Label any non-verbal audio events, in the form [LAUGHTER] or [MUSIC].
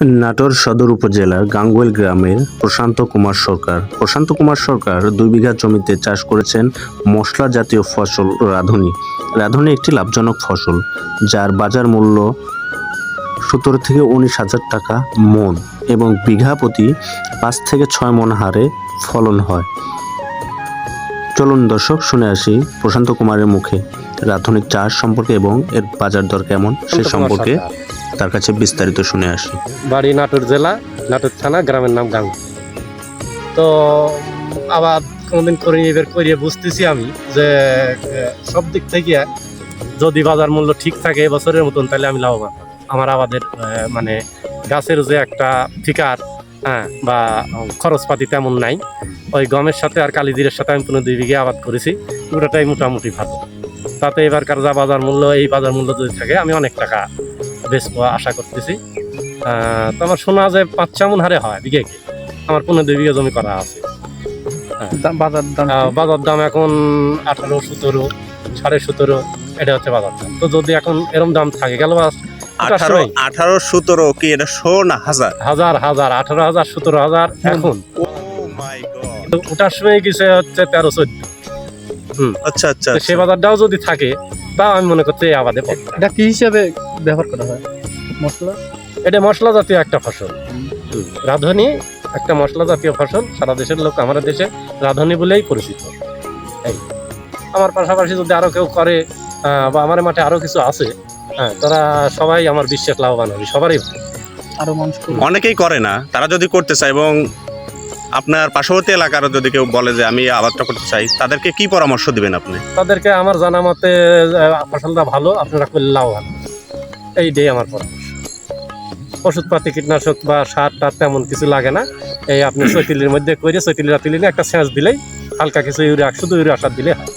নাটোর সদর উপজেলার গাঙ্গুয়েল গ্রামের প্রশান্ত কুমার সরকার। প্রশান্ত কুমার সরকার দুই বিঘা জমিতে চাষ করেছেন মশলা জাতীয় ফসল রাঁধুনি। রাঁধুনি একটি লাভজনক ফসল যার বাজার মূল্য সতেরো থেকে উনিশ হাজার টাকা মন এবং বিঘা প্রতি পাঁচ থেকে ছয় মন হারে ফলন হয়। চলুন দর্শক শুনে আসি প্রশান্ত কুমারের মুখে রাঁধুনির চাষ সম্পর্কে এবং এর বাজার দর কেমন সে সম্পর্কে। তার কাছে বিস্তারিত শুনে আসি। বাড়ি নাটোর জেলা, নাটোর থানা, গ্রামের নাম গাং। তো আবার কোনোদিন করিনি এবার করিয়ে বুঝতেছি আমি যে সব দিক থেকে যদি বাজার মূল্য ঠিক থাকে এবছরের মতন, তাহলে আমি লাভবান। আমার আবাদের মানে গাছের যে একটা ফিকার হ্যাঁ বা খরচপাতি তেমন নাই। ওই গমের সাথে আর কালিজিরের সাথে আমি পুনঃ দুই বিঘে আবাদ করেছি, পুরোটাই মোটামুটি ভালো। তাতে এবারকার যা বাজার মূল্য, এই বাজার মূল্য যদি থাকে, আমি অনেক টাকা বেচবো আশা করতেছি। তো আমার শোনা যায় পাঁচ চামন হারে হয় বিঘে আমার পনেরো দুই বিঘা জমি করা আছে। দাম বাজার দাম বাজার দাম এখন আঠারো সতেরো সাড়ে সতেরো এটা হচ্ছে বাজার দাম। তো যদি এখন এরম দাম থাকে গেল আঠারো আঠারো সতেরো কি এটা শো না হাজার? হাজার হাজার আঠারো হাজার সতেরো হাজার এখন। ওটার সময় গেছে হচ্ছে তেরো চোদ্দ। আচ্ছা আচ্ছা সে বাজারটাও যদি থাকে তাও আমি মনে করতে এই আবাদে পড়তে এটা কি হিসাবে ব্যবহার করা হয়? মশলা? এটা মশলা জাতীয় একটা ফসল। রাঁধুনি একটা মশলা জাতীয় ফসল। সারা দেশের লোক আমাদের দেশে রাঁধুনি বলেই পরিচিত। এই আমার পাশাপাশি যদি আরও কেউ করে বা আমার মাঠে আরও কিছু আছে হ্যাঁ তারা সবাই আমার বিশ্বাস লাভবান হবে সবারই। মানুষ অনেকেই করে না তারা যদি করতে চায় এবং আপনার পার্শ্ববর্তী এলাকার যদি কেউ বলে যে আমি আবাদটা করতে চাই তাদেরকে কি পরামর্শ দিবেন আপনি? তাদেরকে আমার জানা মতে ফসলটা ভালো আপনারা করলে লাভবান। এইটাই আমার পরামর্শ। ওষুধপাতি কীটনাশক বা সার টার তেমন কিছু লাগে না। এই আপনি [COUGHS] চৈতিলির মধ্যে করে সৈতিলিরা তিলিনে একটা সেঁচ দিলেই হালকা কিছু ইউরিয়া শুধু ইউরিয়া সার দিলে হয়।